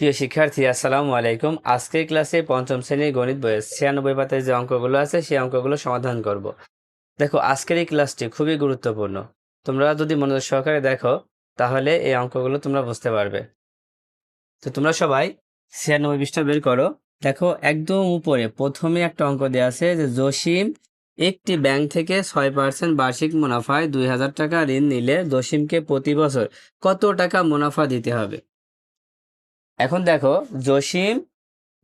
প্রিয় শিক্ষার্থী, আসসালামু আলাইকুম। আজকের ক্লাসে পঞ্চম শ্রেণির গণিত বইয়ের ছিয়ানব্বই পাতায় যে অঙ্কগুলো আছে, সেই অঙ্কগুলো সমাধান করব। দেখো, আজকের এই ক্লাসটি খুবই গুরুত্বপূর্ণ। তোমরা যদি মনোযোগ সহকারে দেখো, তাহলে এই অঙ্কগুলো তোমরা বুঝতে পারবে। তো তোমরা সবাই ছিয়ানব্বই পৃষ্ঠা বের করো। দেখো, একদম উপরে প্রথমে একটা অঙ্ক দেওয়া আছে যে জসিম একটি ব্যাংক থেকে ছয় পার্সেন্ট বার্ষিক মুনাফায় দুই হাজার টাকা ঋণ নিলে জসিমকে প্রতি বছর কত টাকা মুনাফা দিতে হবে? এখন দেখো, জসিম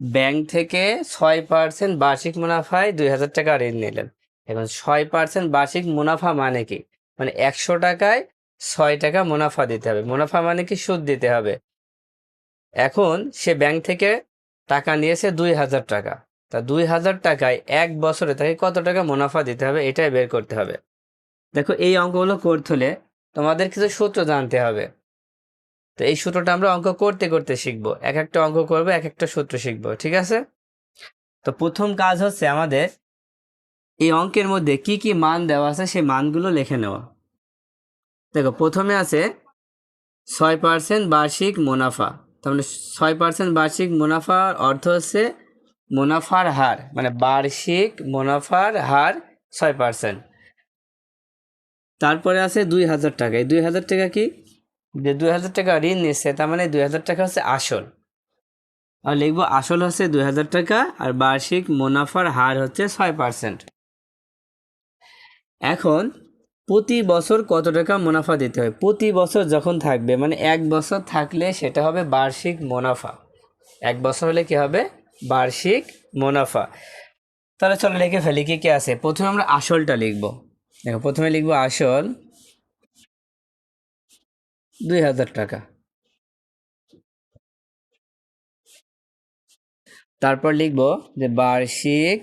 ব্যাংক থেকে ছয় পার্সেন্ট বার্ষিক মুনাফায় দুই হাজার টাকা ঋণ নিলেন। এখন ছয় পার্সেন্ট বার্ষিক মুনাফা মানে কি? মানে একশো টাকায় ছয় টাকা মুনাফা দিতে হবে। মুনাফা মানে কি? সুদ দিতে হবে। এখন সে ব্যাংক থেকে টাকা নিয়েছে দুই হাজার টাকা। তা দুই হাজার টাকায় এক বছরে তাকে কত টাকা মুনাফা দিতে হবে এটাই বের করতে হবে। দেখো, এই অঙ্কগুলো করতে হলে তোমাদের কিছু সূত্র জানতে হবে। তো এই সূত্রটা আমরা অঙ্ক করতে করতে শিখব। এক একটা অঙ্ক করব, এক একটা সূত্র শিখব, ঠিক আছে? তো প্রথম কাজ হচ্ছে আমাদের এই অঙ্কের মধ্যে কি কি মান দেওয়া আছে সেই মানগুলো লিখে নেওয়া। দেখো, প্রথমে আছে ছয় পার্সেন্ট বার্ষিক মুনাফা। তার মানে ছয় পার্সেন্ট বার্ষিক মুনাফার অর্থ হচ্ছে মুনাফার হার মানে বার্ষিক মুনাফার হার ছয় পার্সেন্ট তারপরে আছে দুই হাজার টাকা। এই দুই হাজার টাকা কি? যে দুই হাজার টাকা ঋণ নিচ্ছে তার মানে দুই হাজার টাকা হচ্ছে আসল। আর লিখব, আসল হচ্ছে দুই হাজার টাকা আর বার্ষিক মুনাফার হার হচ্ছে ছয় পার্সেন্ট। এখন, প্রতি বছর কত টাকা মুনাফা দিতে হয়? প্রতি বছর যখন থাকবে মানে এক বছর থাকলে সেটা হবে বার্ষিক মুনাফা। এক বছর হলে কি হবে? বার্ষিক মুনাফা। তাহলে চলো লিখে ফেলি, কি কি আছে? প্রথমে আমরা আসলটা লিখব। দেখো, প্রথমে লিখব আসল। দুই হাজার টাকা। তারপর লিখব যে বার্ষিক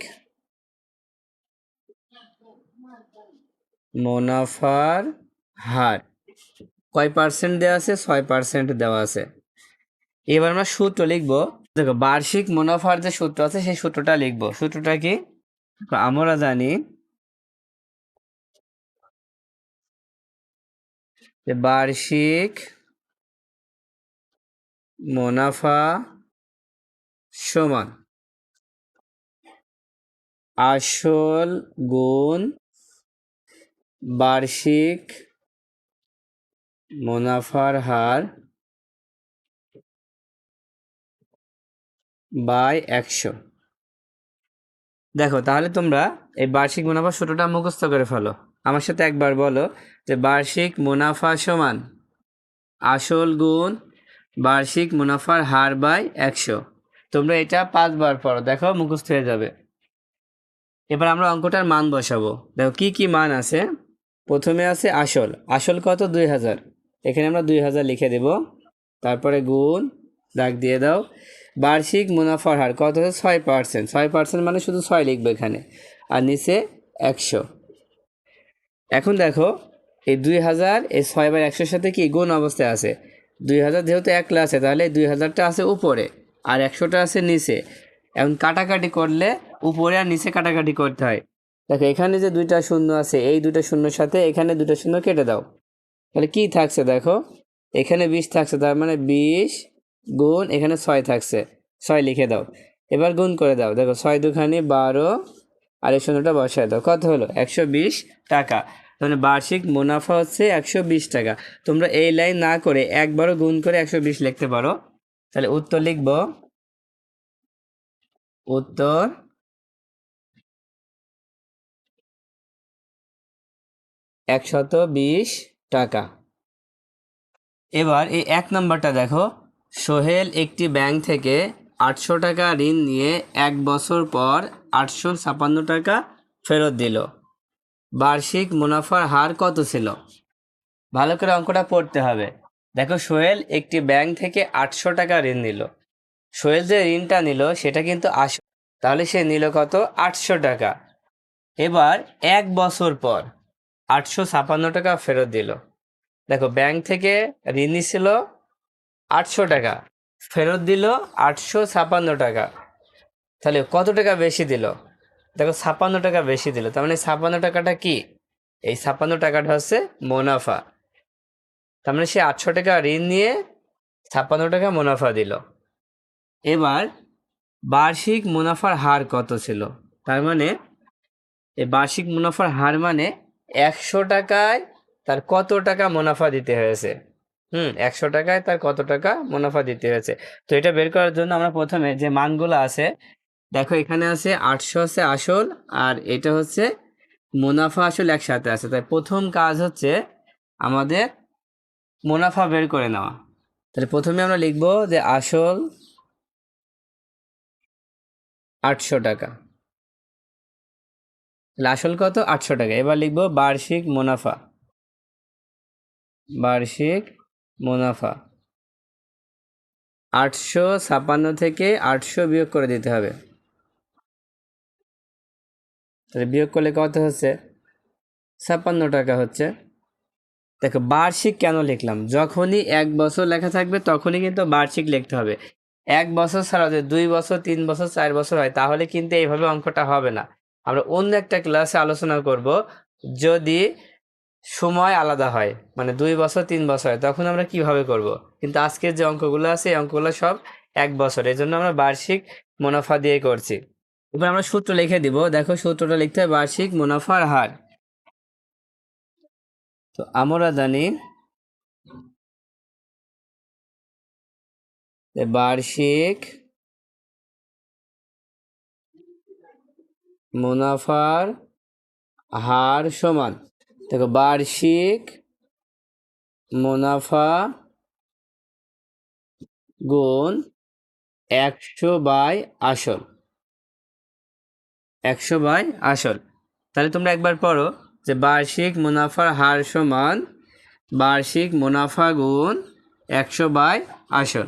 মুনাফার হার। কয় পার্সেন্ট দেওয়া আছে? ছয় পার্সেন্ট দেওয়া আছে। এবার আমরা সূত্র লিখব। দেখো, বার্ষিক মুনাফার যে সূত্র আছে, সেই সূত্রটা লিখব। সূত্রটা কি? আমরা জানি যে বার্ষিক মুনাফা সমান আসল গুণ বার্ষিক মুনাফার হার বাই একশো। দেখো, তাহলে তোমরা এই বার্ষিক মুনাফা সূত্রটা মুখস্থ করে ফেলো। আমার সাথে একবার বলো যে বার্ষিক মুনাফা সমান আসল গুণ বার্ষিক মুনাফার হার বাই একশো। তোমরা এটা পাঁচবার পড়ো, দেখো মুখস্থ হয়ে যাবে। এবার আমরা অঙ্কটার মান বসাবো। দেখো, কি কি মান আছে? প্রথমে আছে আসল। আসল কত? দুই হাজার। এখানে আমরা দুই হাজার লিখে দেব। তারপরে গুণ, দাগ দিয়ে দাও। বার্ষিক মুনাফার হার কত? হচ্ছে ছয় পার্সেন্ট। ছয় পার্সেন্ট মানে শুধু ছয় লিখবে এখানে। আর নিচে একশো। এখন দেখো, এই দুই হাজার, এই ছয় বার একশোর সাথে কি গুণ অবস্থায় আছে? দুই হাজার যেহেতু এক আছে, তাহলে দুই হাজারটা আছে উপরে, আর একশোটা আছে নিচে। এখন কাটাকাটি করলে উপরে আর নিচে কাটাকাটি করতে হয়। দেখো, এখানে যে দুইটা শূন্য আছে, এই দুটো শূন্যর সাথে এখানে দুটো শূন্য কেটে দাও। তাহলে কি থাকছে দেখো? এখানে বিশ থাকছে, তার মানে বিশ গুণ এখানে ছয় থাকছে। ছয় লিখে দাও। এবার গুণ করে দাও। দেখো, ছয় দুখানি বারো, আর এই শূন্যটা বসায় দাও। কত হলো? একশো বিশ টাকা। মানে বার্ষিক মুনাফা হচ্ছে একশো বিশ টাকা। তোমরা এই লাইন না করে একবারও গুণ করে একশো বিশ লিখতে পারো। তাহলে উত্তর লিখব। উত্তর। একশত বিশ টাকা। এবার এই এক নম্বরটা দেখো। সোহেল একটি ব্যাংক থেকে আটশো টাকা ঋণ নিয়ে এক বছর পর আটশো ছাপান্ন টাকা ফেরত দিল। বার্ষিক মুনাফার হার কত ছিল? ভালো করে অঙ্কটা পড়তে হবে। দেখো, সোহেল একটি ব্যাংক থেকে আটশো টাকা ঋণ নিল। সোহেল যে ঋণটা নিল, সেটা কিন্তু আস তাহলে সে নিল কত? আটশো টাকা। এবার এক বছর পর আটশো ছাপান্ন টাকা ফেরত দিল। দেখো, ব্যাংক থেকে ঋণ ছিল আটশো টাকা, ফেরত দিল আটশো ছাপান্ন টাকা। তাহলে কত টাকা বেশি দিল? দেখো ছাপান্ন টাকা বেশি দিল, তার মানে ছাপান্ন টাকাটা কি? এই ছাপান্ন টাকাটা হচ্ছে মুনাফা। তার মানে সে আটশো টাকা ঋণ নিয়ে ছাপ্পান্ন টাকা মুনাফা দিল। এবার বার্ষিক মুনাফার হার কত ছিল? তার মানে এই বার্ষিক মুনাফার হার মানে একশো টাকায় তার কত টাকা মুনাফা দিতে হয়েছে? হুম, একশো টাকায় তার কত টাকা মুনাফা দিতে হয়েছে? তো এটা বের করার জন্য আমরা প্রথমে যে মানগুলো আছে দেখো, এখানে আছে আটশো আছে আসল আর এটা হচ্ছে মুনাফা আসল একসাথে আছে। তাই প্রথম কাজ হচ্ছে আমাদের মুনাফা বের করে নেওয়া। তাহলে প্রথমে আমরা লিখব যে আসল আটশো টাকা। তাহলে আসল কত? আটশো টাকা। এবার লিখব বার্ষিক মুনাফা। বার্ষিক মুনাফা। আটশো ছাপান্ন থেকে আটশো বিয়োগ করে দিতে হবে। তাহলে বিয়োগ করলে কত হচ্ছে? ছাপ্পান্ন টাকা হচ্ছে। দেখো, বার্ষিক কেন লিখলাম? যখনই এক বছর লেখা থাকবে, তখনই কিন্তু বার্ষিক লিখতে হবে। এক বছর ছাড়া যদি দুই বছর, তিন বছর, চার বছর হয়, তাহলে কিন্তু এইভাবে অঙ্কটা হবে না। আমরা অন্য একটা ক্লাসে আলোচনা করব, যদি সময় আলাদা হয় মানে দুই বছর, তিন বছর হয়, তখন আমরা কীভাবে করব? কিন্তু আজকের যে অঙ্কগুলো আছে, এই অঙ্কগুলো সব এক বছর। এই জন্য আমরা বার্ষিক মুনাফা দিয়ে করছি। এবার আমরা সূত্র লিখে দিব। দেখো সূত্রটা লিখতে হয় বার্ষিক মুনাফার হার। তো আমরা জানি বার্ষিক মুনাফার হার সমান। দেখো বার্ষিক মুনাফা গুণ একশো বাই আসল। একশো বাই আসল। তাহলে তোমরা একবার পড়ো যে বার্ষিক মুনাফার হার সমান বার্ষিক মুনাফা গুণ একশো বাই আসল।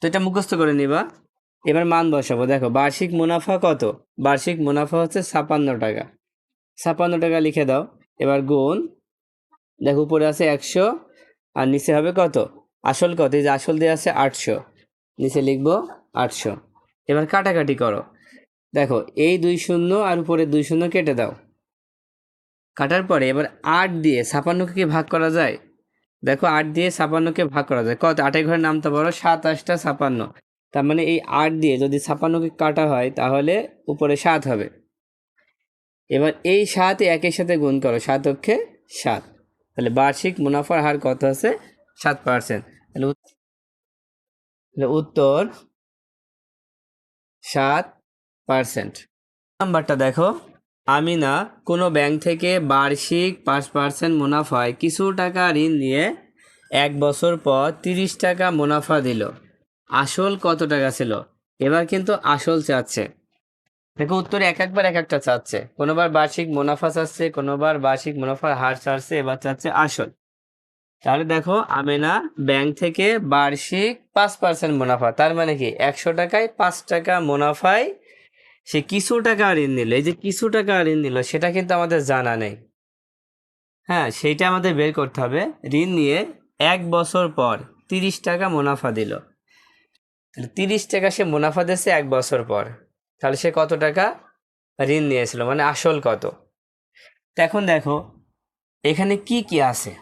তো এটা মুখস্থ করে নিবা। এবার মান বসাবো। দেখো, বার্ষিক মুনাফা কত? বার্ষিক মুনাফা হচ্ছে ছাপান্ন টাকা। ছাপান্ন টাকা লিখে দাও। এবার গুণ। দেখো, উপরে আছে একশো, আর নিচে হবে কত? আসল কত? এই যে আসল দিয়ে আছে আটশো। নিচে লিখব আটশো। এবার কাটাকাটি করো। দেখো, এই দুই শূন্য আর উপরে দুই শূন্য কেটে দাও। কাটার পরে এবার আট দিয়ে ছাপান্নকে কি ভাগ করা যায়? দেখো, আট দিয়ে ছাপান্নকে ভাগ করা যায়। কত? আটের ঘরে নামতে পারো সাত আটটা ছাপান্ন। তার মানে এই আট দিয়ে যদি ছাপান্নকে কাটা হয়, তাহলে উপরে সাত হবে। এবার এই সাত একের সাথে গুণ করো, সাত অক্ষে সাত। তাহলে বার্ষিক মুনাফার হার কত আছে? সাত পার্সেন্ট তাহলে উত্তর সাত পার্সেন্ট। নাম্বারটা দেখো। আমি না কোনো ব্যাংক থেকে বার্ষিক পাঁচ পার্সেন্ট মুনাফায় কিছু টাকা ঋণ নিয়ে এক বছর পর তিরিশ টাকা মুনাফা দিল। আসল কত টাকা ছিল? এবার কিন্তু আসল চাচ্ছে। দেখো, উত্তরে এক একবার এক একটা চাচ্ছে। কোনোবার বার্ষিক মুনাফা চাচ্ছে, কোনোবার বার্ষিক মুনাফার হার চাচ্ছে, এবার চাচ্ছে আসল। তাহলে দেখো আমেনা ব্যাংক থেকে বার্ষিক পাঁচ পার্সেন্ট মুনাফা, তার মানে কি? একশো টাকায় পাঁচ টাকা মুনাফায় সে কিছু টাকা ঋণ নিল, এই যে কিছু টাকা ঋণ নিল, সেটা কিন্তু আমাদের জানা নেই। হ্যাঁ সেইটা আমাদের বের করতে হবে। ঋণ নিয়ে এক বছর পর তিরিশ টাকা মুনাফা দিল। তিরিশ টাকা সে মুনাফা দিয়েছে এক বছর পর। তাহলে সে কত টাকা ঋণ নিয়েছিল? মানে আসল কত? এখন দেখো, এখানে কি কি আছে?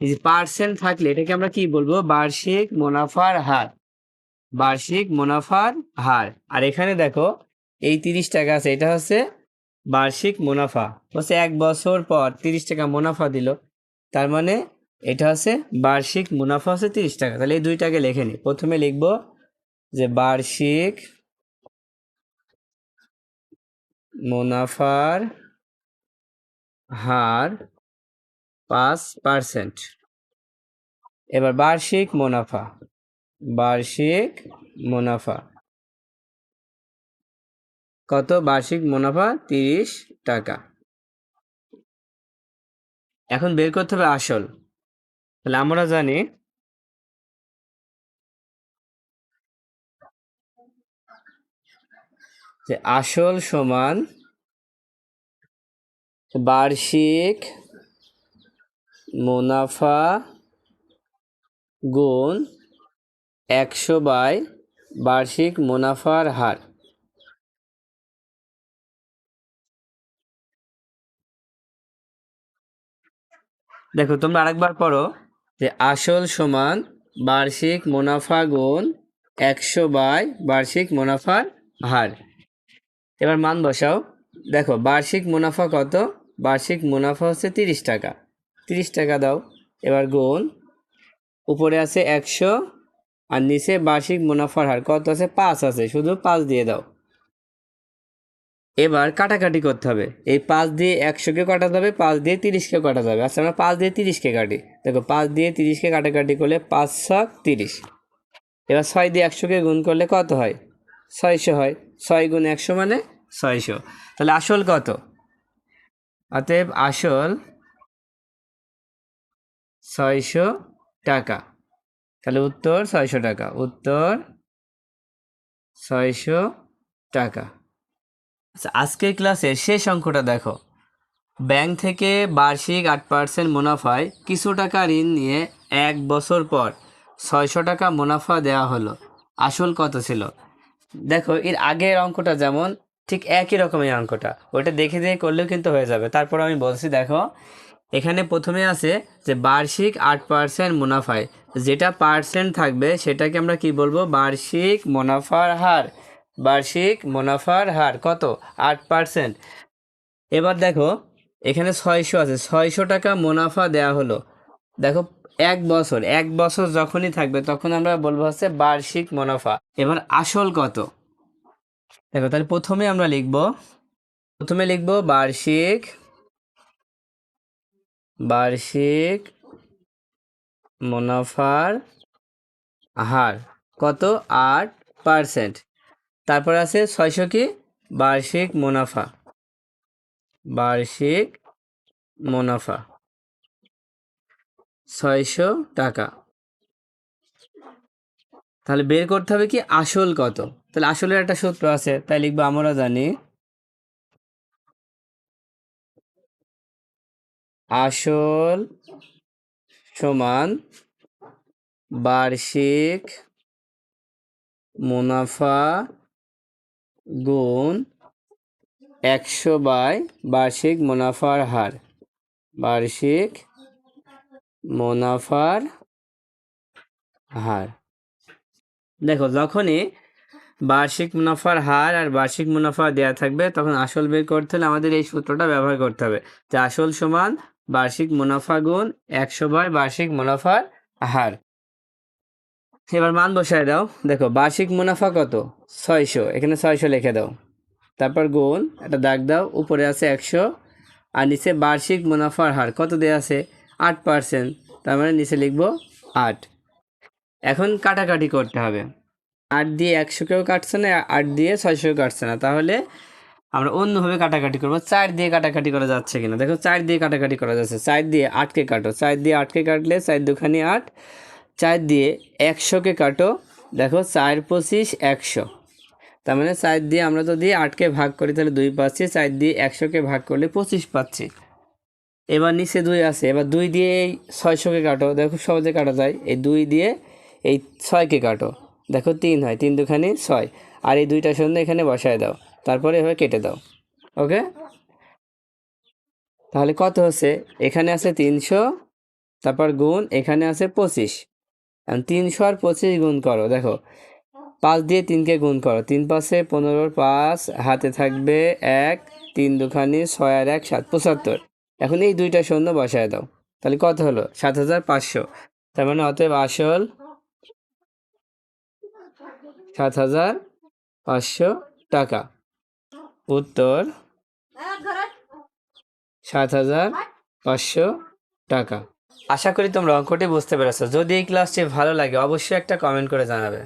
এই যে পার্সেন্ট থাকলে এটাকে আমরা কি বলব? বার্ষিক মুনাফার হার। বার্ষিক মুনাফার হার। আর এখানে দেখো, এই তিরিশ টাকা আছে, এটা হচ্ছে বার্ষিক মুনাফা। হচ্ছে এক বছর পর তিরিশ টাকা মুনাফা দিল। তার মানে এটা হচ্ছে বার্ষিক মুনাফা হচ্ছে তিরিশ টাকা। তাহলে এই দুইটাকে লেখে নিই। প্রথমে লিখব যে বার্ষিক মুনাফার হার পাঁচ পার্সেন্ট। এবার বার্ষিক মুনাফা। বার্ষিক মুনাফা। কত বার্ষিক মুনাফা? তিরিশ টাকা। এখন বের করতে হবে আসল। তাহলে আমরা জানি যে আসল সমান বার্ষিক মুনাফা গুণ একশো বাই বার্ষিক মুনাফার হার। দেখো, তোমরা আরেকবার পড়ো যে আসল সমান বার্ষিক মুনাফা গুণ একশো বাই বার্ষিক মুনাফার হার। এবার মান বসাও। দেখো, বার্ষিক মুনাফা কত? বার্ষিক মুনাফা হচ্ছে তিরিশ টাকা। তিরিশ টাকা দাও। এবার গুণ, উপরে আছে একশো আর নিচে বার্ষিক মুনাফার হার কত আছে? পাঁচ আছে। শুধু পাঁচ দিয়ে দাও। এবার কাটাকাটি করতে হবে। এই পাঁচ দিয়ে একশোকে কাটাতে হবে, পাঁচ দিয়ে তিরিশকে কাটাতে হবে। আচ্ছা আমরা পাঁচ দিয়ে তিরিশকে কাটি। দেখো, পাঁচ দিয়ে তিরিশকে কাটাকাটি করলে পাঁচ ছক তিরিশ। এবার ছয় দিয়ে একশোকে গুণ করলে কত হয়? ছয়শো হয়। ছয় গুণ একশো মানে ছয়শো। তাহলে আসল কত? অতএব আসল ছয়শো টাকা। তাহলে উত্তর ছয়শো টাকা। উত্তর ছয়শো টাকা। আচ্ছা আজকের ক্লাসের শেষ অঙ্কটা দেখো। ব্যাংক থেকে বার্ষিক আট পার্সেন্ট মুনাফায় কিছু টাকা ঋণ নিয়ে এক বছর পর ছয়শো টাকা মুনাফা দেওয়া হলো। আসল কত ছিল? দেখো, এর আগের অঙ্কটা যেমন, ঠিক একই রকমের অঙ্কটা। ওটা দেখে দিয়ে করলেও কিন্তু হয়ে যাবে। তারপর আমি বলছি, দেখো, এখানে প্রথমে আছে যে বার্ষিক আট পার্সেন্ট মুনাফায় যেটা পার্সেন্ট থাকবে, সেটাকে আমরা কি বলব? বার্ষিক মুনাফার হার। বার্ষিক মুনাফার হার কত? আট পার্সেন্ট এবার দেখো, এখানে ছয়শো আছে। ছয়শো টাকা মুনাফা দেওয়া হলো। দেখো, এক বছর এক বছর যখনই থাকবে, তখন আমরা বলব হচ্ছে বার্ষিক মুনাফা। এবার আসল কত? দেখো, তাহলে প্রথমে আমরা লিখব, প্রথমে লিখব বার্ষিক বার্ষিক মুনাফার হার কত? আট পার্সেন্ট তারপর আছে ছয়শো কি? বার্ষিক মুনাফা। বার্ষিক মুনাফা। ছয়শো টাকা। তাহলে বের করতে হবে কি? আসল কত? তাহলে আসলের একটা সূত্র আছে। তাই লিখব আমরা জানি। আসল সমান বার্ষিক মুনাফা গুণ একশো বাই বার্ষিক মুনাফার হার। বার্ষিক মুনাফার হার। দেখো, যখনই বার্ষিক মুনাফার হার আর বার্ষিক মুনাফা দেওয়া থাকবে, তখন আসল বের করতে হলে আমাদের এই সূত্রটা ব্যবহার করতে হবে। যে আসল সমান বার্ষিক মুনাফা গুণ একশো বার বার্ষিক মুনাফার হার। এবার মান বসায় দাও। দেখো, বার্ষিক মুনাফা কত? ছয়শো। এখানে ছয়শো লিখে দাও। তারপর গুণ, একটা দাগ দাও, উপরে আছে একশো, আর নিচে বার্ষিক মুনাফার হার। কত দেওয়া আছে? আট পার্সেন্ট। তার মানে নিচে লিখব আট। এখন কাটাকাটি করতে হবে। আট দিয়ে একশোকেও কাটছে না, আট দিয়ে ছয়শোকেও কাটছে না। তাহলে আমরা অন্যভাবে কাটাকাটি করব। চার দিয়ে কাটাকাটি করা যাচ্ছে কিনা? দেখো, চার দিয়ে কাটাকাটি করা যাচ্ছে। চার দিয়ে আটকে কাটো। চার দিয়ে আটকে কাটলে চার দুখানি আট। চার দিয়ে একশোকে কাটো। দেখো, চার পঁচিশ, একশো। তার মানে চার দিয়ে আমরা যদি আটকে ভাগ করি, তাহলে দুই পাচ্ছি। চার দিয়ে একশোকে ভাগ করলে পঁচিশ পাচ্ছি। এবার নিচে দুই আছে। এবার দুই দিয়ে এই ছয়শোকে কাটো। দেখো, সহজে কাটা যায়। এই দুই দিয়ে এই ছয়কে কাটো। দেখো, তিন হয়। তিন দুখানি ছয়। আর এই দুইটা শূন্য এখানে বসায় দাও। তারপরে এভাবে কেটে দাও, ওকে? তাহলে কত হচ্ছে? এখানে আছে তিনশো, তারপর গুণ, এখানে আছে পঁচিশ। তিনশো আর পঁচিশ গুণ করো, দেখো। পাঁচ দিয়ে তিনকে গুণ করো, তিন পাশে পনেরোর পাঁচ, হাতে থাকবে এক, তিন দুখানি, ছয় আর এক, সাত, পঁচাত্তর। এখন এই দুইটা শূন্য বসায় দাও, তাহলে কত হলো? সাত হাজার পাঁচশো। তার মানে অতএব আসল সাত হাজার পাঁচশো টাকা। উত্তর সাত হাজার পাঁচশো টাকা। আশা করি তোমরা অঙ্কটি বুঝতে পেরেছ। যদি এই ক্লাসটি ভালো লাগে, অবশ্যই একটা কমেন্ট করে জানাবে।